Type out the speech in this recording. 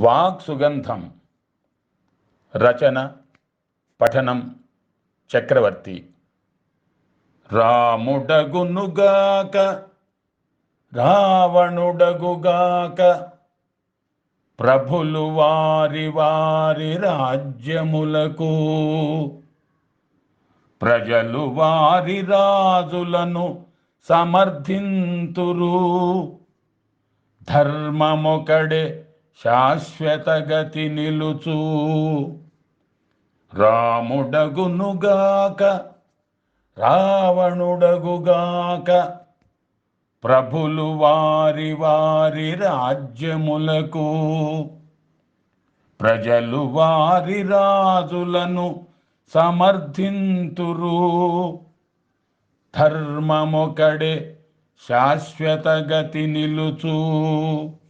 Walk సుగంధం రచన పఠనం చక్రవర్తి. రాముడగునుగాక రావణుడగుగాక ప్రభులు వారి వారి రాజ్యములకు ప్రజలు వారి రాజులను సమర్థింతురు. ధర్మమొకడే శాశ్వత గతి నిలుచు. రాముడగునుగాక రావణుడగుగాక ప్రభులు వారి వారి రాజ్యములకు ప్రజలు వారి రాజులను సమర్థింతురు. ధర్మముకడే శాశ్వత గతి నిలుచు.